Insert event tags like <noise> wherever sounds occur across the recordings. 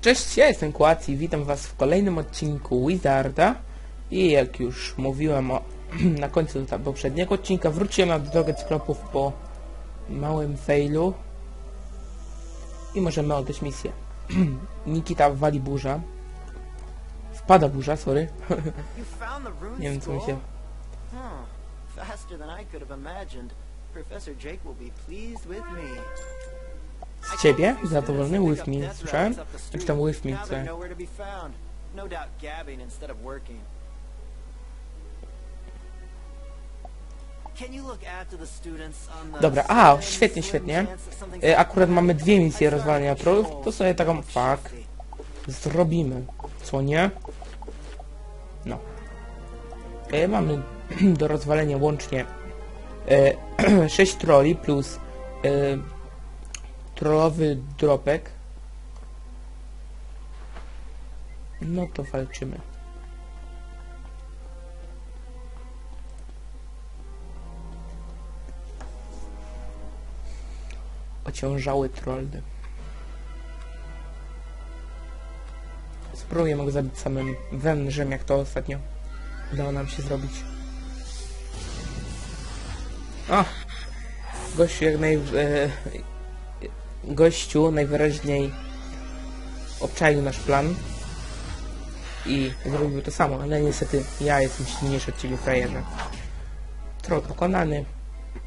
Cześć, ja jestem Kłac i witam was w kolejnym odcinku Wizarda i jak już mówiłem o, <clears throat> na końcu poprzedniego odcinka wróciłem na drogę cyklopów po małym failu i możemy oddać misję. <clears throat> Nikita wali burza. Wpada burza, sorry. <laughs> Nie wiem co mi się... Huh. Faster than I could have imagined. Professor Jake will be pleased with me. Z ciebie? Zadowolony with me, słyszałem? Czy tam with me, co? No Dobra, a, świetnie, świetnie. E, akurat mamy dwie misje rozwalania control to sobie taką... Fuck. Zrobimy. Co nie? No. E, mamy <clears throat> do rozwalenia łącznie e, <clears throat> 6 troli plus e, trollowy dropek. No to walczymy. Ociążały trollny. Spróbujemy go zabić samym wężem, jak to ostatnio udało nam się zrobić. O! Gościu jak naj... E, gościu najwyraźniej obczaił nasz plan i zrobił to samo, ale niestety ja jestem silniejszy od ciebie, frajerze. Troll pokonany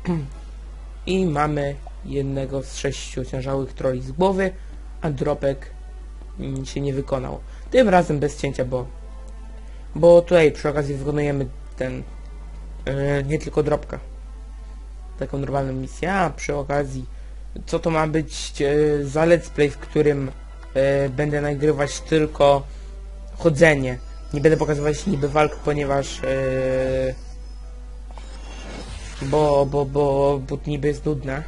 <clears throat> i mamy jednego z sześciu ociężałych troli z głowy, a dropek się nie wykonał. Tym razem bez cięcia, bo bo tutaj przy okazji wykonujemy ten yy, nie tylko dropka. Taką normalną misję, a przy okazji co to ma być yy, za let's play, w którym yy, będę nagrywać tylko chodzenie. Nie będę pokazywać niby walk, ponieważ yy, bo, bo, bo, bo niby jest nudne.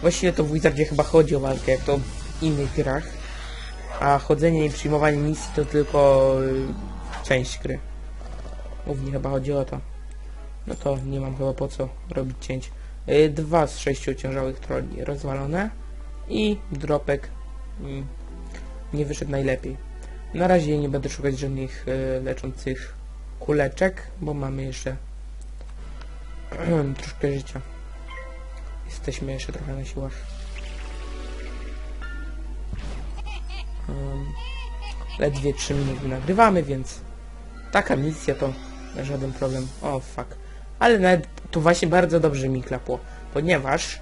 Właściwie to w Wizardzie chyba chodzi o walkę, jak to w innych grach. A chodzenie i przyjmowanie misji to tylko część gry. Głównie chyba chodzi o to. No to nie mam chyba po co robić cięć. Y, dwa z sześciu ciężałych troli rozwalone i dropek mm, nie wyszedł najlepiej. Na razie nie będę szukać żadnych y, leczących kuleczek, bo mamy jeszcze <clears throat> troszkę życia. Jesteśmy jeszcze trochę na siłach. Um, ledwie 3 minuty nagrywamy, więc taka misja to żaden problem. O, fuck. Ale nawet tu właśnie bardzo dobrze mi klapło, ponieważ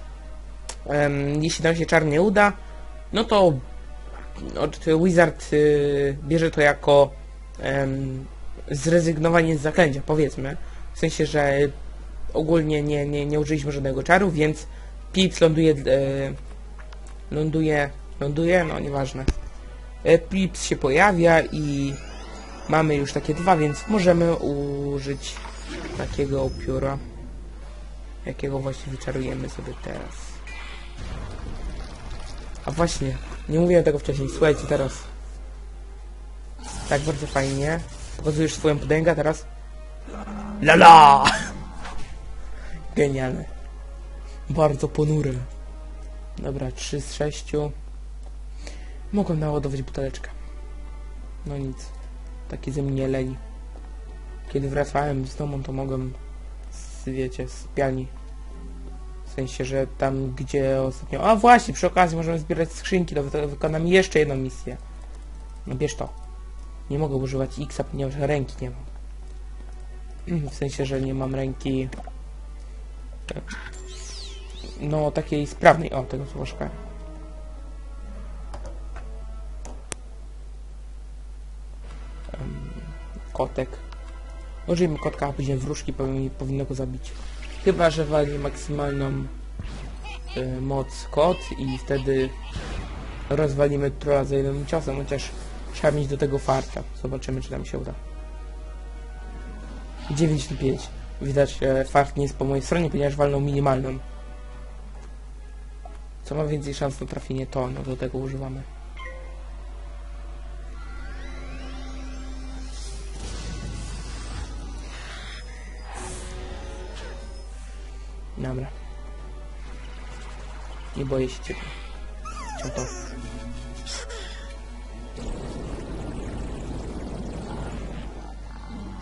jeśli nam się czarnie uda, no to Wizard y, bierze to jako zrezygnowanie z zaklęcia, powiedzmy. W sensie, że ogólnie nie, nie, nie użyliśmy żadnego czaru, więc Pips ląduje, e, ląduje, ląduje, no nieważne. E, Pips się pojawia i mamy już takie dwa, więc możemy użyć takiego pióra, jakiego właśnie wyczarujemy sobie teraz. A właśnie, nie mówiłem tego wcześniej, słuchajcie teraz. Tak, bardzo fajnie. Pokazujesz swoją podęgę teraz. Lala! Genialne. Bardzo ponury. Dobra, 3 z 6. Mogłem naładować buteleczkę. No nic. Taki ze mnie leni. Kiedy wracałem z domu, to mogłem z, wiecie, z pialni. W sensie, że tam, gdzie ostatnio... A właśnie, przy okazji możemy zbierać skrzynki, to wy- wykonam jeszcze jedną misję. No bierz to. Nie mogę używać X, ponieważ ręki nie mam. <clears throat> W sensie, że nie mam ręki... No, takiej sprawnej. O, tego słowa szukałem. Em, Kotek. Użyjmy kotka, a później wróżki powinno go zabić. Chyba, że wali maksymalną y, moc kot i wtedy rozwalimy trolla za jednym ciosem, chociaż trzeba mieć do tego farta. Zobaczymy, czy nam się uda. 9 na 5. Widać, e, fart nie jest po mojej stronie, ponieważ walną minimalną. Co ma więcej szans na trafienie to, no do tego używamy. Nie boję się ciebie.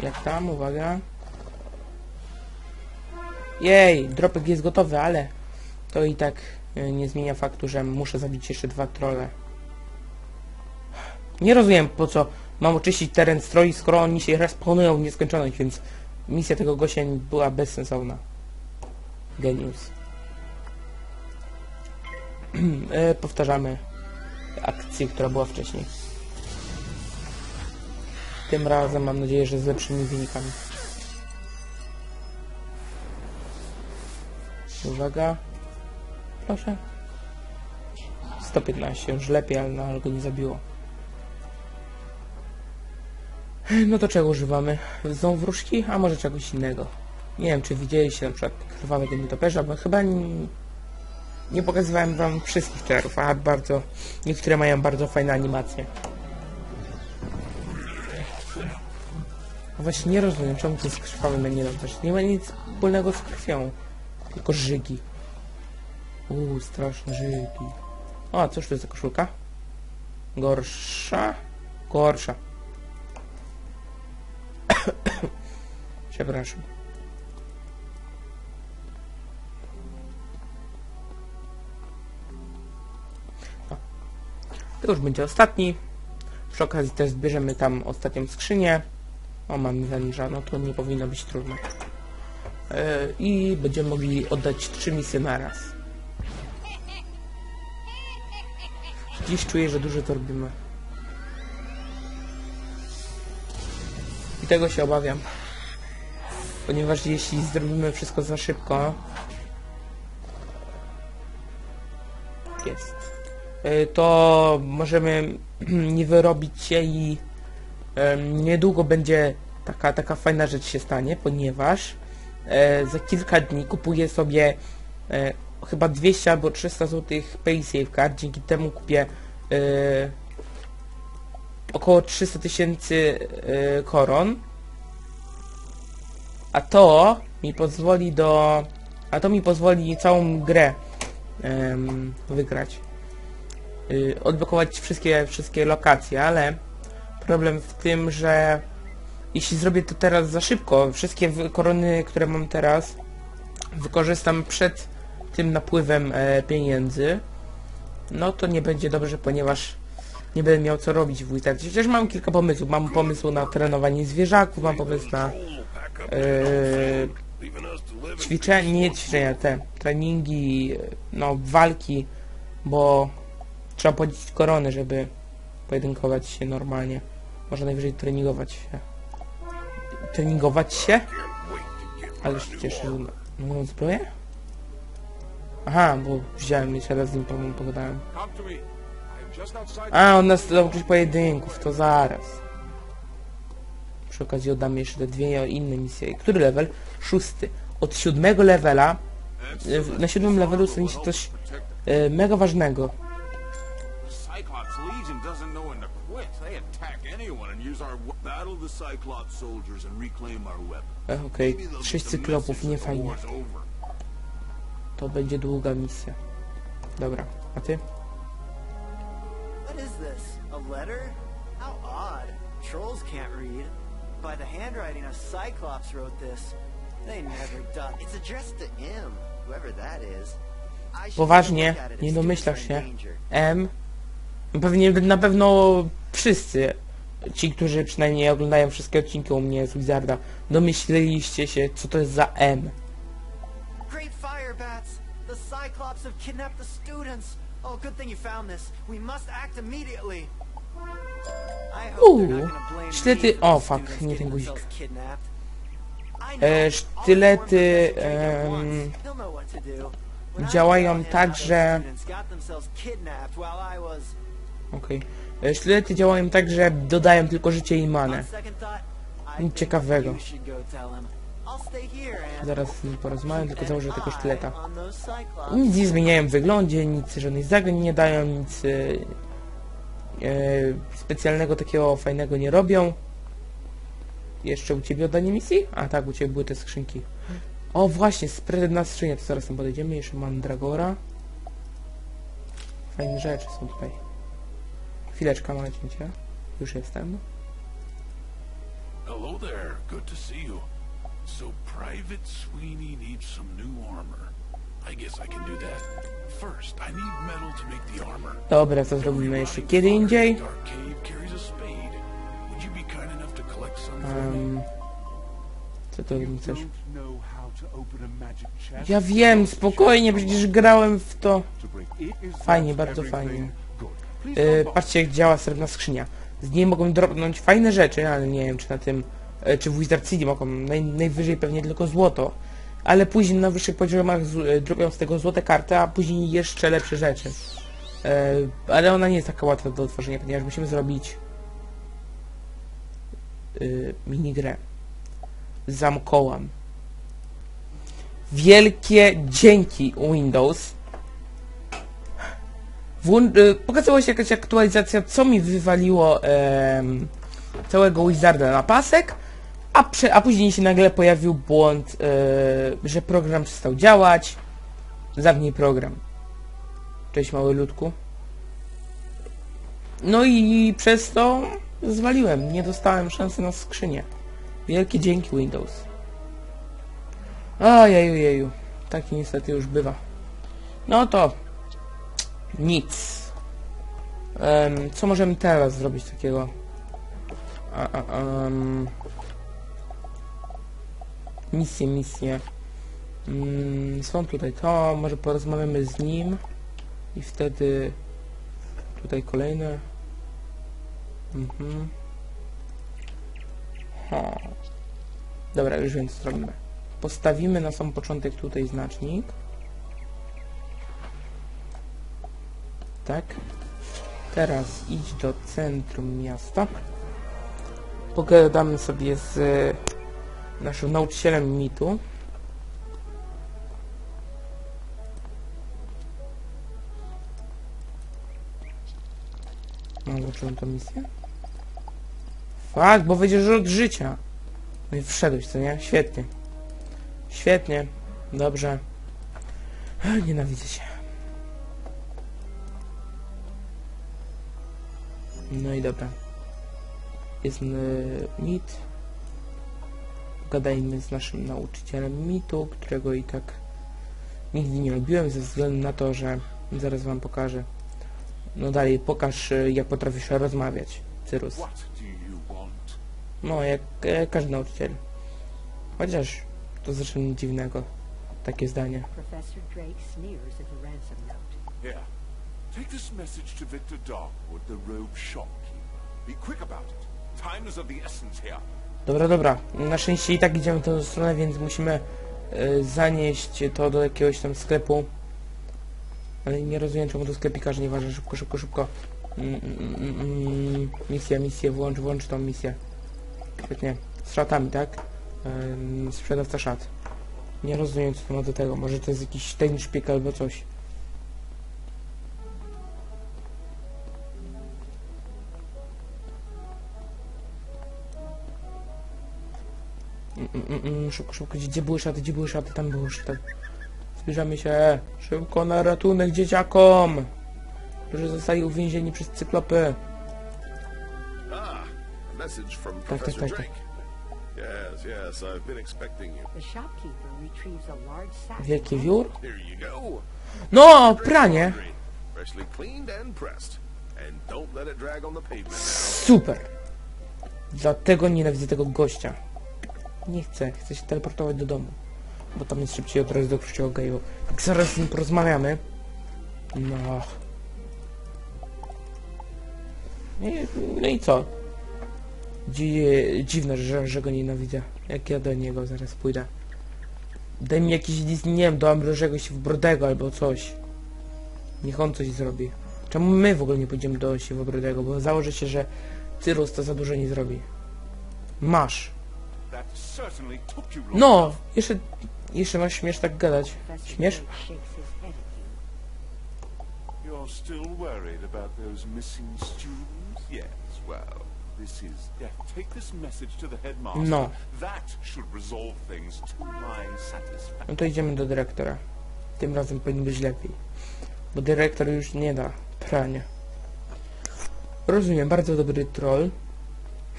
Jak tam? Uwaga. Jej! Dropek jest gotowy, ale to i tak e, nie zmienia faktu, że muszę zabić jeszcze dwa trole. Nie rozumiem, po co mam oczyścić teren stroi, skoro oni się respawnują w nieskończoność, więc misja tego gościa była bezsensowna. Genius. <clears throat> e, powtarzamy akcję, która była wcześniej. Tym razem mam nadzieję, że z lepszymi wynikami. Uwaga. Proszę. 115, już lepiej, ale, no, ale go nie zabiło. No to czego używamy? Są wróżki? A może czegoś innego? Nie wiem, czy widzieliście na przykład krwawego nietoperza, bo chyba nie, pokazywałem wam wszystkich trailerów, a bardzo... Niektóre mają bardzo fajne animacje. No Właśnie nie rozumiem, czemu to jest krwawy nietoperz. Nie ma nic wspólnego z krwią. Tylko żygi. Uuu, straszne żygi. O, cóż to jest za koszulka? Gorsza? Gorsza. <coughs> Przepraszam. To już będzie ostatni. Przy okazji też zbierzemy tam ostatnią skrzynię. O, mamy węża, no to nie powinno być trudno. E, I będziemy mogli oddać trzy misje na raz. Dziś czuję, że dużo to robimy. I tego się obawiam. Ponieważ jeśli zrobimy wszystko za szybko... To możemy <clears throat> nie wyrobić się i niedługo będzie taka, taka fajna rzecz się stanie, ponieważ e, za kilka dni kupuję sobie e, chyba 200 albo 300 zł Pay Card, dzięki temu kupię e, około 300 tysięcy e, koron. A to mi pozwoli do... A to mi pozwoli całą grę em, wygrać. Y, odblokować wszystkie, wszystkie lokacje, ale problem w tym, że jeśli zrobię to teraz za szybko, wszystkie korony, które mam teraz, wykorzystam przed tym napływem e, pieniędzy, no to nie będzie dobrze, ponieważ nie będę miał co robić w Wizardzie. Chociaż mam kilka pomysłów. Mam pomysł na trenowanie zwierzaków, mam pomysł na e, ćwiczenia, nie ćwiczenia, te treningi, no walki, bo trzeba podzielić korony, żeby pojedynkować się normalnie. Można najwyżej treningować się. Treningować się? Ale się cieszę, że mogą zbroję? Aha, bo wziąłem jeszcze raz z nim pogadałem. A, on nas nauczyć pojedynków, to zaraz. Przy okazji oddam jeszcze te dwie inne misje. Który level? Szósty. Od siódmego levela, e, na siódmym levelu stanie się coś e, mega ważnego. Weapon. E, Okej, sześć cyklopów, nie fajnie. To będzie długa misja. Dobra, a ty? What is this? A letter? How odd. Trolls can't read. By the handwriting of Cyclops wrote this. They never done. It's addressed to him, whoever that is. I should Poważnie, nie domyślasz się. M. Pewnie na pewno wszyscy, ci, którzy przynajmniej oglądają wszystkie odcinki u mnie z Wizarda, domyśliliście się, co to jest za M. Great fire bats! The Cyclops have kidnapped the students! Oh, good thing you found this. We must act immediately. Uuu, sztylety- o, fuck, nie ten guzik. E, sztylety, em, działają tak, że- Okej. Okay. Sztylety działają tak, że dodają tylko życie i manę. Nic ciekawego. Zaraz z nim porozmawiam, tylko założę tego sztyleta. Nic nie zmieniają w wyglądzie, nic żadnych zagrań nie dają, nic e, e, specjalnego takiego fajnego nie robią. Jeszcze u Ciebie oddanie misji? A tak, u Ciebie były te skrzynki. O właśnie, spread na skrzynię, to zaraz tam podejdziemy. Jeszcze mam Dragora. Fajne rzeczy są tutaj. Chwileczka, cięcie. Już jestem. Hello there. Good to see you. So Private Sweeney needs some new armor. I guess I can do that. First, I need metal to make the armor. Dobra, to zrobimy jeszcze kiedy indziej. Um, co to mi chcesz? Ja wiem, spokojnie, przecież grałem w to. Fajnie, bardzo fajnie. E, patrzcie jak działa srebrna skrzynia. Z niej mogą dropnąć fajne rzeczy, ale nie wiem czy na tym, e, czy w Wizard City mogą, naj, najwyżej pewnie tylko złoto. Ale później na wyższych poziomach z, e, dropią z tego złote karty, a później jeszcze lepsze rzeczy. E, ale ona nie jest taka łatwa do otworzenia, ponieważ musimy zrobić e, minigrę. Zamkołam. Wielkie dzięki Windows y, pokazała się jakaś aktualizacja, co mi wywaliło em, całego Wizarda na pasek, a, prze, a później się nagle pojawił błąd, e, że program przestał działać. Zamknij program. Cześć mały ludku. No i przez to zwaliłem, nie dostałem szansy na skrzynię. Wielkie dzięki Windows. Ojeju, jeju. Tak niestety już bywa. No to nic. Em, co możemy teraz zrobić takiego? A, a, em, misje, misje. Mm, są tutaj to, może porozmawiamy z nim i wtedy tutaj kolejne. Mhm. Ha. Dobra, już wiem co zrobimy. Postawimy na sam początek tutaj znacznik. Tak. Teraz idź do centrum miasta. Pogadamy sobie z e, naszym nauczycielem mitu. No, zacząłem tą misję. Fakt, bo wyjdziesz od życia. No i wszedłeś, co nie? Świetnie. Świetnie. Dobrze. Nienawidzę się. No i dobra. Jest y, mit. Gadajmy z naszym nauczycielem mitu, którego i tak nigdy nie lubiłem ze względu na to, że zaraz wam pokażę. No dalej, pokaż y, jak potrafisz rozmawiać, Cyrus. No, jak e, każdy nauczyciel. Chociaż to zresztą nic dziwnego. Takie zdanie. Professor Drake sneers at the ransom note. Here. Take this message to Victor Darkwood, the rogue shopkeeper. Be quick about it. Time is of the essence here. Dobra, dobra. Na szczęście i tak idziemy w tą stronę, więc musimy e, zanieść to do jakiegoś tam sklepu. Ale nie rozumiem czemu do sklepikarza nie ważne. Szybko, szybko, szybko. Mm, mm, mm, mm. Misja, misję, włącz, włącz tą misję. Świetnie. Z szatami, tak? Sprzedawca szat. Nie rozumiem co to ma do tego. Może to jest jakiś tajny szpieg albo coś. Mm, mm, szybko, szybko, gdzie, gdzie były szaty, gdzie były szaty, tam były szaty. Zbliżamy się, szybko na ratunek dzieciakom, którzy zostali uwięzieni przez cyklopy. Ah, a message from Tak, tak, Professor tak, tak. Drake. Yes, yes, I've been expecting you. The shopkeeper retrieves a large sack. Wielki wiór? Here you go. No, pranie! Freshly cleaned and pressed. And don't let it drag on the pavement. Super! Dlatego nienawidzę tego gościa. Nie chcę, chcę się teleportować do domu. Bo tam jest szybciej od razu do kościoła geju. Jak zaraz z nim porozmawiamy... No... I, no i co? Dzi dziwne, że, że go nienawidzę. Jak ja do niego zaraz pójdę. Daj mi jakiś list, nie wiem, do Ambrożego Siwbrodego albo coś. Niech on coś zrobi. Czemu my w ogóle nie pójdziemy do Siwobrodego? Bo założę się, że Cyrus to za dużo nie zrobi. Masz. No! Jeszcze... Jeszcze masz śmiesz tak gadać. Śmiesz? You're still worried about those missing students? Yes, well, this is death. Take this message to the headmaster. No. That should resolve things to my satisfaction. No to idziemy do dyrektora. Tym razem powinno być lepiej. Bo dyrektor już nie da prania. Rozumiem, bardzo dobry troll.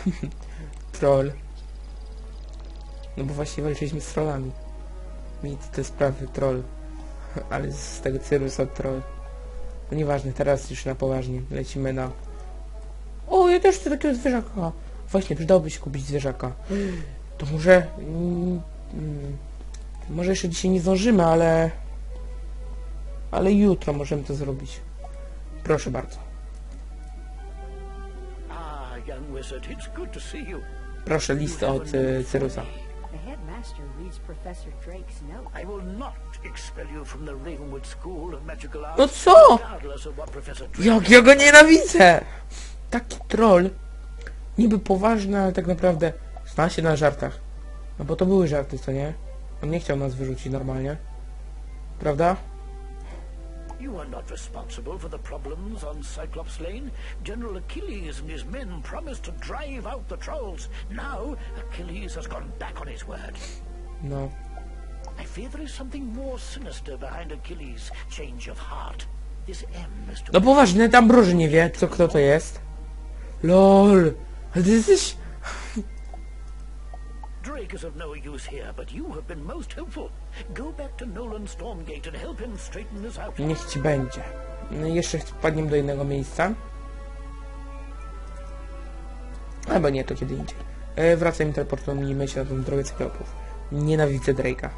<laughs> troll. No bo właśnie walczyliśmy z trollami. Mi te sprawy troll. Ale z tego Cyrusa troll. No nieważne, teraz już na poważnie. Lecimy na... O, ja też chcę takiego zwierzaka. Właśnie, przydałoby się kupić zwierzaka. To może... Mm, mm, może jeszcze dzisiaj nie zdążymy, ale... Ale jutro możemy to zrobić. Proszę bardzo. Ah, to. Proszę list od y, Cyrusa. The headmaster reads Professor Drake's note. I will not expel you from the Ravenwood School of Magical Arts. No co? Regardless of what Professor Drake Jak ja go nienawidzę! Taki troll. Niby poważny, ale tak naprawdę zna się na żartach. No bo to były żarty, co nie? On nie chciał nas wyrzucić normalnie. Prawda? You are not responsible for the problems on Cyclops Lane. General Achilles and his men promised to drive out the trolls. Now, Achilles has gone back on his word. No. I fear there is something more sinister behind Achilles' change of heart. This M is to No poważnie, tam Broży nie wie, co kto to jest. LOL. Ale ty jesteś... Drake is of no use here, but you have been most helpful. Go back to Nolan Stormgate and help him straighten this out. Niech ci będzie. No jeszcze wpadniemy do innego miejsca. Albo nie, to kiedy indziej. E, wracajmy teleportujmy się na tą drogę cyklopów. Nienawidzę Drake'a.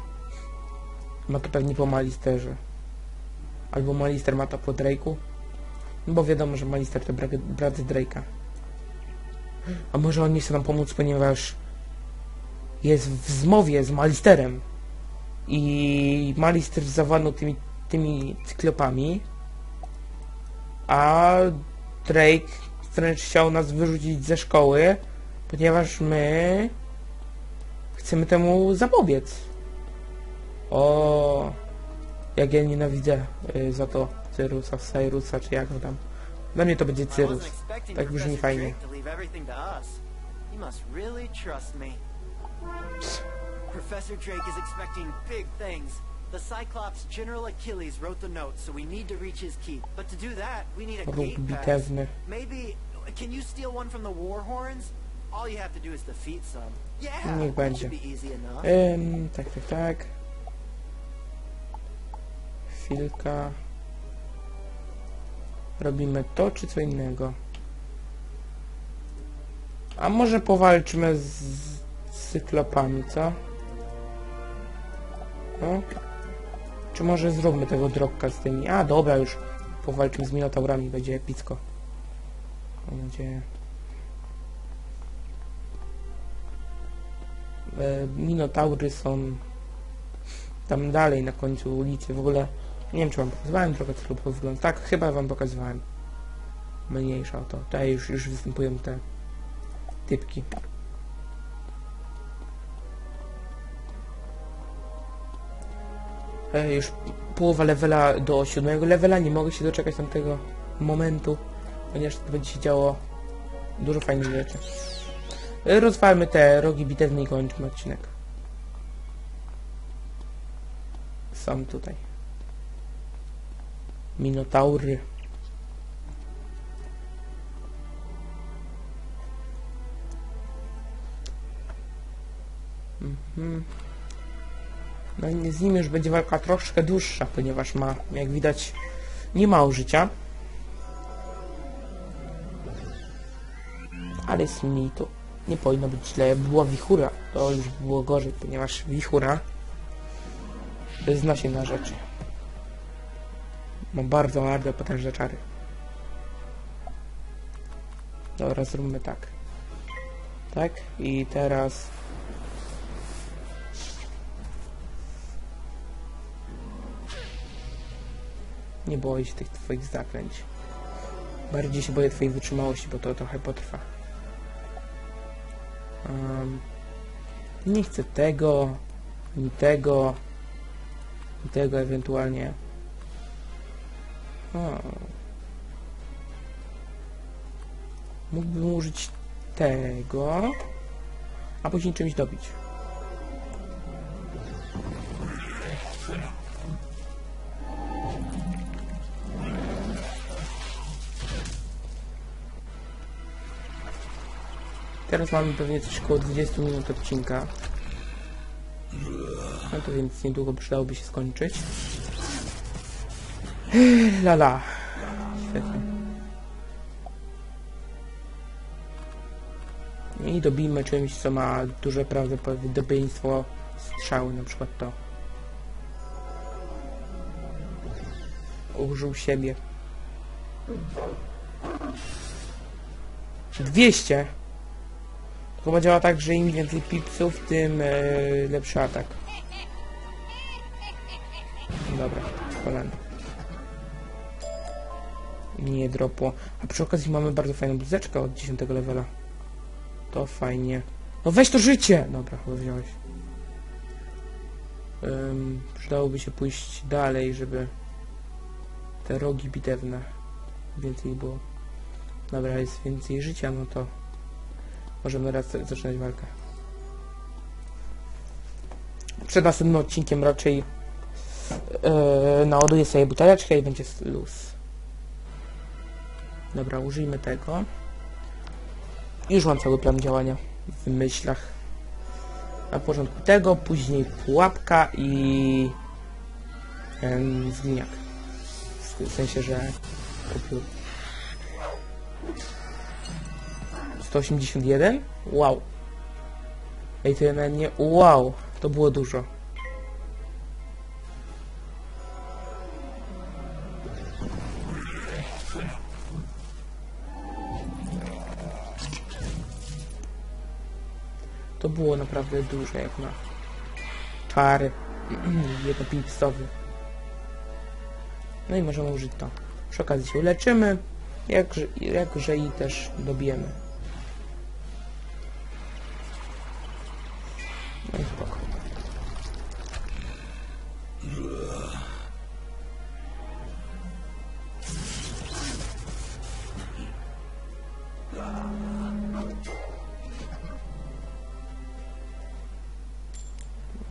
Ma to pewnie po Malisterze. Albo Malister ma to po Drake'u. Bo wiadomo, że Malister to brat Drake'a. A może on nie chce nam pomóc, ponieważ jest w zmowie z Malisterem. I Malister zawładnął tymi, tymi cyklopami. A Drake wręcz chciał nas wyrzucić ze szkoły, ponieważ my chcemy temu zapobiec. O, jak ja nienawidzę y, za to Cyrusa, Cyrusa, czy jak go tam. Dla mnie to będzie Cyrus. Tak brzmi fajnie. He must really trust me. Professor Drake is expecting big things. The Cyclops General Achilles wrote the note, so we need to reach his keep. But to do that, we need a gate pass. Maybe, can you steal one from the War Horns? All you have to do is defeat some. Yeah, Niech będzie. should be easy enough. Ym, tak, tak, tak. Chwilka. Robimy to, czy co innego? A może powalczymy z, z cyklopami, co? No? Czy może zróbmy tego dropka z tymi? A, dobra, już powalczymy z minotaurami, będzie epicko. Mam nadzieję. e, Minotaury są tam dalej na końcu ulicy. W ogóle nie wiem czy wam pokazywałem trochę co to wygląda. Tak, chyba wam pokazywałem. Mniejsza o to. Tutaj już, już występują te typki. Już połowa levela do siódmego levela. Nie mogę się doczekać tamtego momentu, ponieważ to będzie się działo dużo fajnych rzeczy. E, Rozwalmy te rogi bitewne i kończmy odcinek. Są tutaj. Minotaury. Mhm. No i z nim już będzie walka troszkę dłuższa, ponieważ ma, jak widać, nie mało życia. Ale z mi to nie powinno być źle. Jak była wichura, to już było gorzej, ponieważ wichura zna się na rzeczy. Ma bardzo bardzo potężne czary. Dobra, zróbmy tak. Tak, i teraz... Nie boję się tych twoich zaklęć. Bardziej się boję twojej wytrzymałości, bo to trochę potrwa. Um, nie chcę tego, ani tego, i tego ewentualnie. O. Mógłbym użyć tego, a później czymś dobić. Teraz mamy pewnie coś około 20 minut odcinka. No to więc niedługo przydałoby się skończyć. Lala. Świetnie. I dobijmy czymś, co ma duże prawdopodobieństwo strzały, na przykład to. Użył siebie. 200! Chyba działa tak, że im więcej pipsów, tym e, lepszy atak. Dobra, kolana. Nie dropło. A przy okazji mamy bardzo fajną bluzeczkę od 10 levela. To fajnie. No weź to życie! Dobra, chyba wziąłeś. Ym, przydałoby się pójść dalej, żeby te rogi bitewne więcej było. Dobra, jest więcej życia, no to możemy raz zaczynać walkę. Przed następnym odcinkiem raczej yy, naładuję sobie buteleczkę i będzie luz. Dobra, użyjmy tego. Już mam cały plan działania w myślach. Na początku tego, później pułapka i em, zgniak. W sensie, że 181? Wow. Ej, to ja nie... Wow, to było dużo. To było naprawdę dużo, jak na czary. <clears throat> Jednopipsowy. No i możemy użyć to. Przy okazji się uleczymy, jakże, jakże i też dobijemy.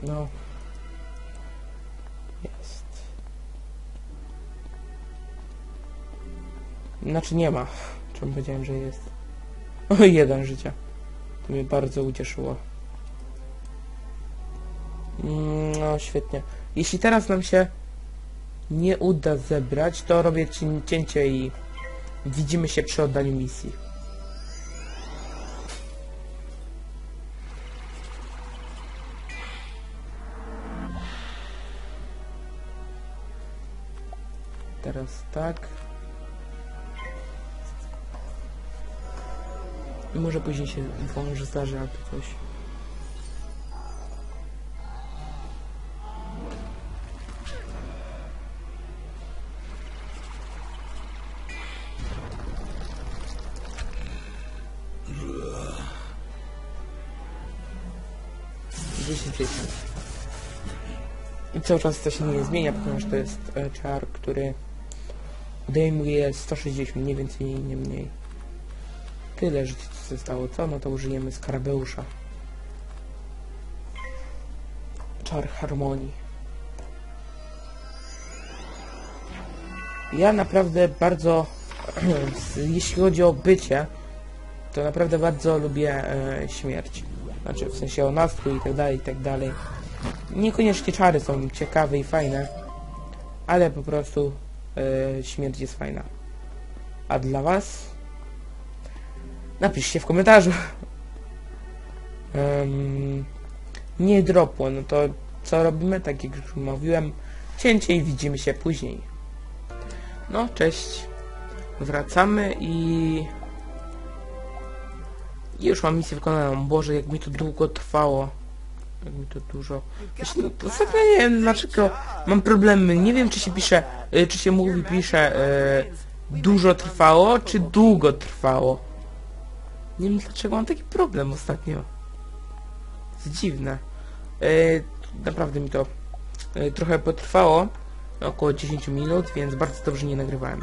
No. Jest. Znaczy nie ma. Czemu powiedziałem, że jest? <laughs> O, jeden życia. To mnie bardzo ucieszyło. Mm, No, świetnie. Jeśli teraz nam się nie uda zebrać, to robię cię- cięcie i widzimy się przy oddaniu misji. Teraz tak. I może później się wąż zdarzy albo coś. I cały czas to się nie zmienia, ponieważ to jest e, czar, który odejmuje 160, nie więcej, nie mniej. Tyle co zostało, co? No to użyjemy skarabeusza. Czar harmonii. Ja naprawdę bardzo, <clears throat> jeśli chodzi o bycie, to naprawdę bardzo lubię e, śmierć. Znaczy w sensie o nastrój i tak dalej, i tak dalej. Niekoniecznie czary są ciekawe i fajne, ale po prostu e, śmierć jest fajna. A dla was? Napiszcie w komentarzu. Em, nie dropło, no to co robimy? Tak jak już mówiłem, cięcie i widzimy się później. No, cześć. Wracamy i Już mam misję wykonaną. Boże, jak mi to długo trwało. Jak mi to dużo... Właśnie, ostatnio nie wiem dlaczego mam problemy. Nie wiem czy się pisze, y, czy się mówi pisze y, dużo trwało, czy długo trwało. Nie wiem dlaczego mam taki problem ostatnio. To jest dziwne. Y, naprawdę mi to y, trochę potrwało. Około 10 minut, więc bardzo dobrze nie nagrywałem.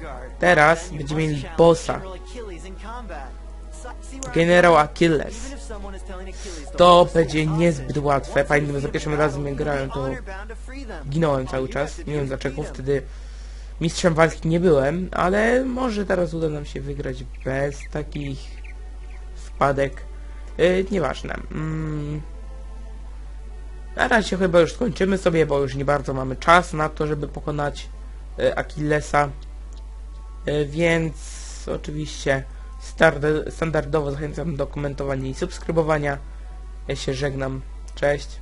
Guard. Teraz będziemy mieli bossa. Generał Achilles. To będzie niezbyt łatwe. Pamiętam, za pierwszym razem jak grałem, to ginąłem cały czas. Nie wiem dlaczego, wtedy mistrzem walki nie byłem, ale może teraz uda nam się wygrać bez takich wpadek. Yy, nieważne. Mm. Na razie chyba już skończymy sobie, bo już nie bardzo mamy czas na to, żeby pokonać y, Achillesa. Y, więc oczywiście Standardowo zachęcam do komentowania i subskrybowania. Ja się żegnam. Cześć.